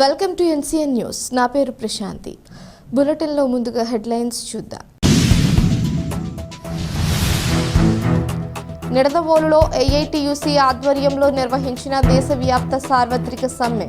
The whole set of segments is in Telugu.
Welcome to NCN news. నా పేరు ప్రశాంతి. బులెటిన్లో ముందుగా హెడ్లైన్స్ చూద్దాం. నిడదవోలులో ఏఐటియుసి ఆధ్వర్యంలో నిర్వహించిన దేశవ్యాప్త సార్వత్రిక సమ్మె.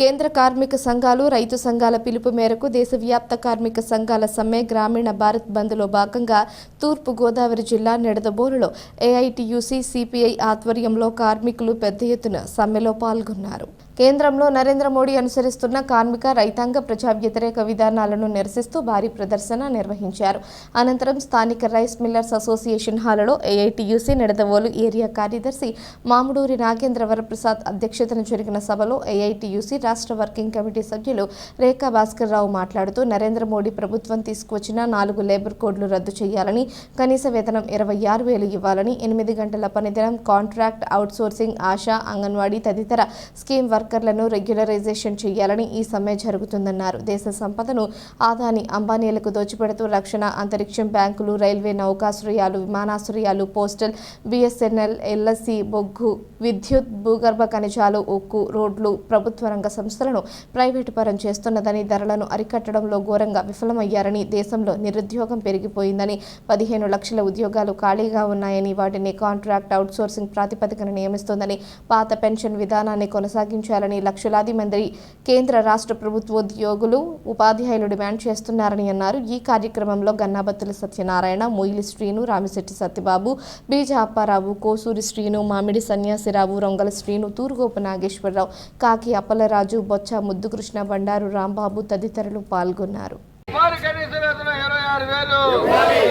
కేంద్ర కార్మిక సంఘాలు రైతు సంఘాల పిలుపు మేరకు దేశవ్యాప్త కార్మిక సంఘాల సమ్మె గ్రామీణ భారత్ బంద్లో భాగంగా తూర్పు గోదావరి జిల్లా నిడదబోలులో ఏఐటియుసి సిపిఐ ఆధ్వర్యంలో కార్మికులు పెద్ద ఎత్తున సమ్మెలో పాల్గొన్నారు. కేంద్రంలో నరేంద్ర మోడీ అనుసరిస్తున్న కార్మిక రైతాంగ ప్రజా వ్యతిరేక విధానాలను నిరసిస్తూ భారీ ప్రదర్శన నిర్వహించారు. అనంతరం స్థానిక రైస్ మిల్లర్స్ అసోసియేషన్ హాలులో ఏఐటియుసి నిడదవోలు ఏరియా కార్యదర్శి మామిడూరి నాగేంద్ర వరప్రసాద్ అధ్యక్షతన జరిగిన సభలో ఏఐటియుసి రాష్ట్ర వర్కింగ్ కమిటీ సభ్యులు రేఖా భాస్కర్ రావు మాట్లాడుతూ నరేంద్ర మోడీ ప్రభుత్వం తీసుకువచ్చిన నాలుగు లేబర్ కోడ్లు రద్దు చేయాలని కనీస వేతనం ఇరవై ఆరు వేలు ఇవ్వాలని ఎనిమిది గంటల పనిదినం కాంట్రాక్ట్ అవుట్సోర్సింగ్ ఆశా అంగన్వాడీ తదితర స్కీమ్ వర్క్ వర్కర్లను రెగ్యులరైజేషన్ చేయాలని ఈ సమ్మె జరుగుతుందన్నారు. దేశ సంపదను ఆదాని అంబానీలకు దోచిపెడుతూ రక్షణ అంతరిక్షం బ్యాంకులు రైల్వే నౌకాశ్రయాలు విమానాశ్రయాలు పోస్టల్ బిఎస్ఎన్ఎల్ ఎల్ఎస్సి బొగ్గు విద్యుత్ భూగర్భ ఖనిజాలు ఉక్కు రోడ్లు ప్రభుత్వ రంగ సంస్థలను ప్రైవేటు పరం చేస్తున్నదని ధరలను అరికట్టడంలో ఘోరంగా విఫలమయ్యారని దేశంలో నిరుద్యోగం పెరిగిపోయిందని పదిహేను లక్షల ఉద్యోగాలు ఖాళీగా ఉన్నాయని వాటిని కాంట్రాక్ట్ అవుట్సోర్సింగ్ ప్రాతిపదికన నియమిస్తోందని పాత పెన్షన్ విధానాన్ని కొనసాగించారు కొనసాగించాలని లక్షలాది మంది కేంద్ర రాష్ట్ర ప్రభుత్వోద్యోగులు ఉపాధ్యాయులు డిమాండ్ చేస్తున్నారని అన్నారు. ఈ కార్యక్రమంలో గన్నాబత్తుల సత్యనారాయణ మొయిలి శ్రీను రామిశెట్టి సత్యబాబు బీజ అప్పారావు కోసూరి శ్రీను మామిడి సన్యాసిరావు రొంగల శ్రీను తూరుగోపు నాగేశ్వరరావు కాకి అప్పలరాజు బొచ్చ ముద్దుకృష్ణ బండారు రాంబాబు తదితరులు పాల్గొన్నారు వారి కనీస వేతనం ఇరవై ఆరు వేలు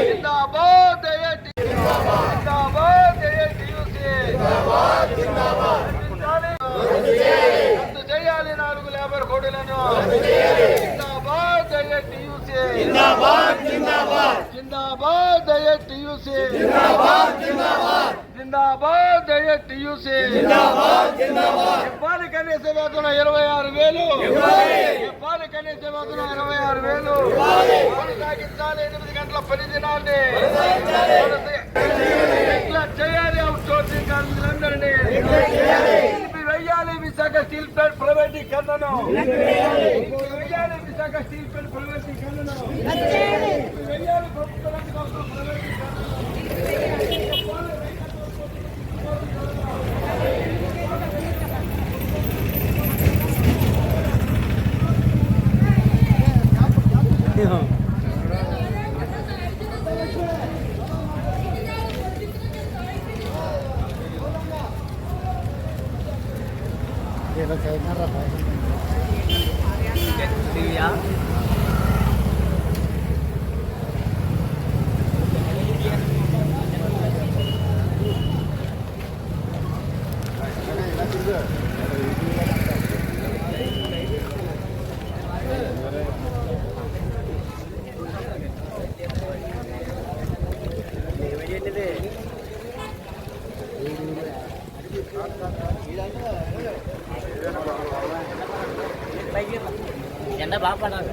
జిందాబాద్ ఐఐటి జిందాబాద్ ఐఐటియుసి రద్దు చేయాలి నాలుగు లేబర్ కోడ్లను జిందాబాద్ ఐఐటియుసి జిందాబాద్ జిందాబాద్ జిందాబాద్ ఐఐటియుసి జిందాబాద్ జిందాబాద్ జిందాబాద్ ఇవ్వాలి కనీస వేతనం ఇరవై ఆరు వేలు. ఇవ్వాలి. కనీస వేతనం ఇరవై ఆరు వేలు. కొనసాగించాలి ఎనిమిది గంటల పని దినాన్ని. చేయాలి అవుట్ సోర్సింగ్ కార్మికులందరినీ. వెయ్యాలి విశాఖ స్టీల్ ప్లాంట్ ప్రైవేటీకరణను. వెయ్యాలి విశాఖ స్టీల్ ప్లాంట్ ప్రైవేటీకరణను. వెయ్యాలి ప్రభుత్వ రంగ हाँ என்ன பாப்பா நான்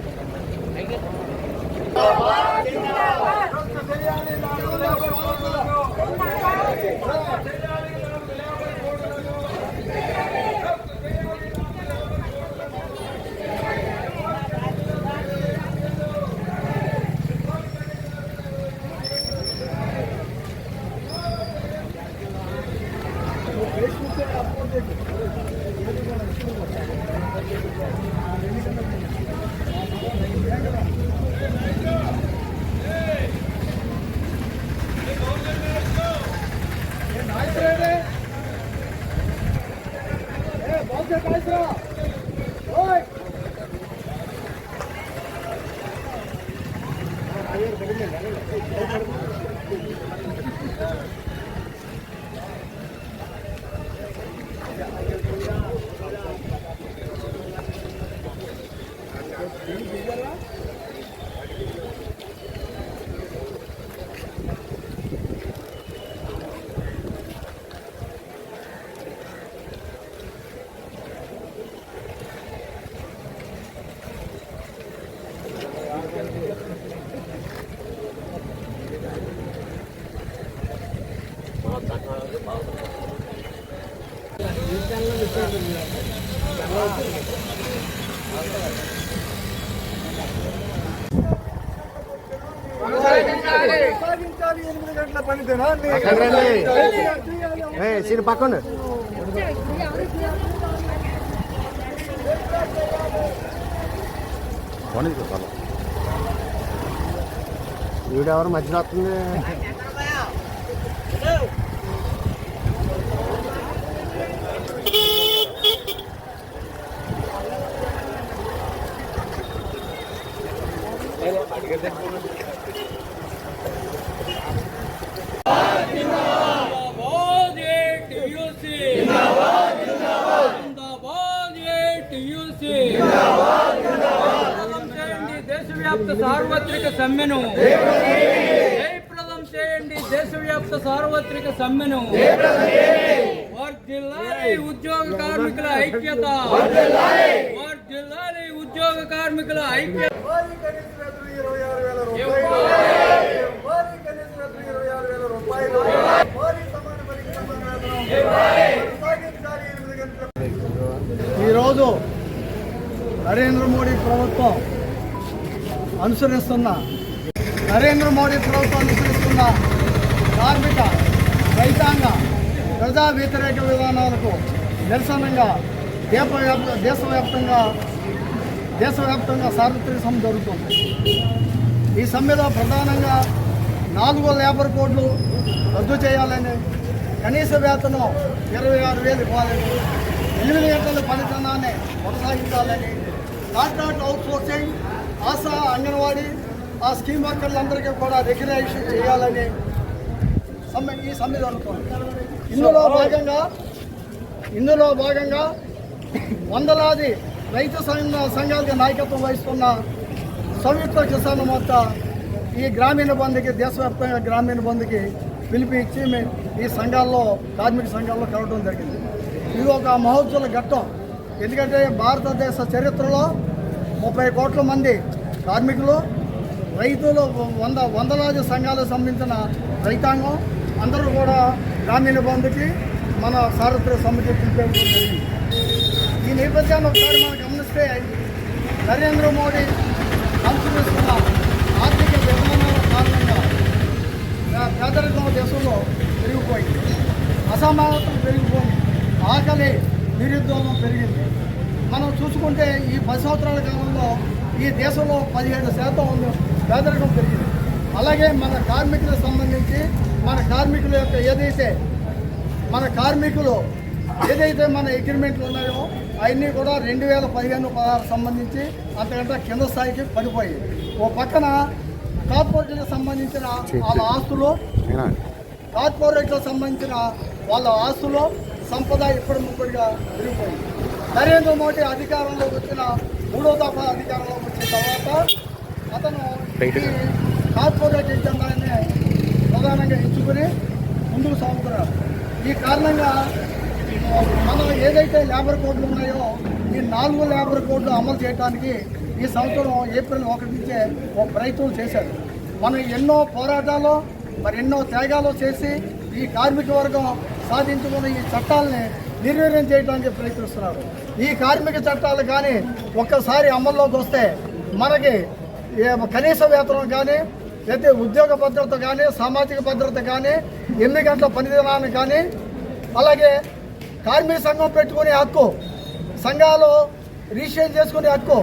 தெரியாது సీన్ పక్కన. వీడెవరు మధ్యలో వస్తుంది? దేశవ్యాప్త సార్వత్రిక సమ్మెను. జయప్రదం చేయండి దేశవ్యాప్త సార్వత్రిక సమ్మెను. వర్ధిల్లాలి ఉద్యోగ కార్మికుల ఐక్యత. వర్ధిల్లాలి ఉద్యోగ కార్మికుల ఐక్యత. ఈరోజు నరేంద్ర మోడీ ప్రభుత్వం అనుసరిస్తున్న నరేంద్ర మోడీ ప్రభుత్వం అనుసరిస్తున్న కార్మిక రైతాంగ ప్రజా వ్యతిరేక విధానాలకు నిరసనగా దేశవ్యాప్త దేశవ్యాప్తంగా దేశవ్యాప్తంగా సార్వత్రిక సమ్మె జరుగుతుంది. ఈ సమ్మెలో ప్రధానంగా నాలుగో లేబర్ కోడ్లు రద్దు చేయాలని కనీస వేతనం ఇరవై ఆరు వేలు ఇవ్వాలని ఎనిమిది గంటల పనితనాన్ని కొనసాగించాలని contract outsourcing Asha anganwadi ఆ స్కీమ్ వర్కర్లందరికీ కూడా రికగ్నైజేషన్ చేయాలని సమ్మె ఈ సమ్మె ఇందులో భాగంగా ఇందులో భాగంగా వందలాది రైతు సంఘ సంఘాలకు నాయకత్వం వహిస్తున్న సంయుక్త కిసాన్ మోర్చా ఈ గ్రామీణ బంద్కి దేశవ్యాప్తంగా గ్రామీణ బంద్కి పిలిపి ఇచ్చి మే- ఈ సంఘాల్లో కార్మిక సంఘాల్లో కలవడం జరిగింది. ఇది ఒక మహోత్సవ ఘట్టం. ఎందుకంటే భారతదేశ చరిత్రలో ముప్పై కోట్ల మంది కార్మికులు రైతులు వంద వందలాది సంఘాలకు సంబంధించిన రైతాంగం అందరూ కూడా గ్రామీణ బంధుకి మన సారథ్య సమితి పిలిపేయడం జరిగింది. ఈ నేపథ్యాన్ని ఒకసారి మనం గమనిస్తే నరేంద్ర మోడీ అనుసరిస్తున్న ఆర్థిక విధానాల కారణంగా పేదరికం దేశంలో పెరిగిపోయింది. అసమానతలు పెరిగిపోయింది ఆకలి నిరుద్యోగం పెరిగింది. మనం చూసుకుంటే ఈ పది సంవత్సరాల కాలంలో ఈ దేశంలో పదిహేడు శాతం ఉంది పేదరికం పెరిగింది. అలాగే మన కార్మికులకు సంబంధించి మన కార్మికుల యొక్క ఏదైతే మన కార్మికులు ఏదైతే మన అగ్రిమెంట్లు ఉన్నాయో అవన్నీ కూడా రెండు వేల పదిహేను పదహారు సంబంధించి అంతకంటే కింద స్థాయికి పడిపోయాయి. ఓ పక్కన కార్పొరేట్లకు సంబంధించిన వాళ్ళ ఆస్తులు కార్పొరేట్లకు సంబంధించిన వాళ్ళ ఆస్తులు సంపద ఇప్పుడు ముప్పటిగా పెరిగిపోయింది. నరేంద్ర మోడీ అధికారంలోకి వచ్చిన మూడో కార్పొరేట్ ఎజెండాన్ని ప్రధానంగా ఎంచుకుని ముందుకు సాగుతున్నారు. ఈ కారణంగా మనం ఏదైతే లేబర్ కోడ్లు ఉన్నాయో ఈ నాలుగు లేబర్ కోడ్లు అమలు చేయడానికి ఈ సంవత్సరం ఏప్రిల్ ఒకటి నుంచే ఒక ప్రయత్నం చేశారు. మనం ఎన్నో పోరాటాలు మరి ఎన్నో త్యాగాలు చేసి ఈ కార్మిక వర్గం సాధించుకున్న ఈ చట్టాలని నిర్వీర్యం చేయడానికి ప్రయత్నిస్తున్నారు. ఈ కార్మిక చట్టాలు కానీ ఒక్కసారి అమల్లోకి వస్తే మనకి కనీస వేతనం కానీ లేకపోతే ఉద్యోగ భద్రత కానీ సామాజిక భద్రత కానీ ఎన్ని గంటల పనిదినాన్ని కానీ అలాగే కార్మిక సంఘం పెట్టుకునే హక్కు సంఘాలు రిజిస్ట్రేషన్ చేసుకునే హక్కు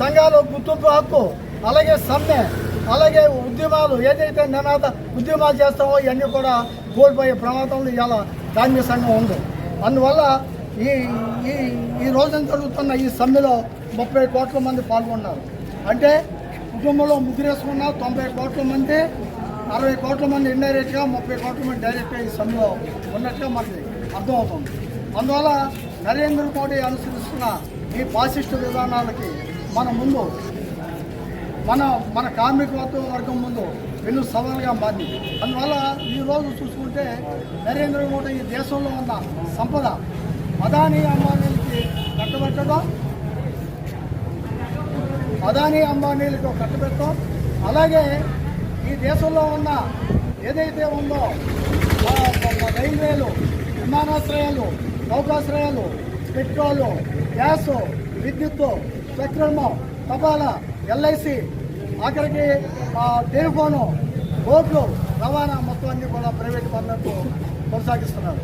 సంఘాలు గుర్తింపు హక్కు అలాగే సమ్మె అలాగే ఉద్యమాలు ఏదైతే నినాద ఉద్యమాలు చేస్తామో ఇవన్నీ కూడా కోల్పోయే ప్రమాదంలో ఇవాళ కార్మిక సంఘం ఉంది. అందువల్ల ఈ ఈ ఈ రోజున జరుగుతున్న ఈ సమ్మెలో ముప్పై కోట్ల మంది పాల్గొన్నారు. అంటే కుటుంబంలో ముగ్గురేసుకున్న తొంభై కోట్ల మంది అరవై కోట్ల మంది ఇండైరెక్ట్గా ముప్పై కోట్ల మంది డైరెక్ట్గా ఈ సమ్మెలో ఉన్నట్టుగా మనకి అర్థమవుతుంది. అందువల్ల నరేంద్ర మోడీ అనుసరిస్తున్న ఈ ఫాసిస్టు విధానాలకి మన ముందు మన మన కార్మిక వర్గం వర్గం ముందు వెన్ను సవాలుగా మారింది. అందువల్ల ఈ రోజు చూసుకుంటే నరేంద్ర మోడీ ఈ దేశంలో ఉన్న సంపద అదానీ అంబానీలకి కట్టబెట్టడం అదానీ అంబానీలకు కట్టబెట్టడం అలాగే ఈ దేశంలో ఉన్న ఏదైతే ఉందో రైల్వేలు విమానాశ్రయాలు నౌకాశ్రయాలు పెట్రోలు గ్యాస్ విద్యుత్తు స్పెక్ట్రమ్ తపాలా ఎల్ఐసి ఆఖరికి టెలిఫోను రోడ్లు రవాణా మొత్తం అన్ని కూడా ప్రైవేట్ పనులకు కొనసాగిస్తున్నారు.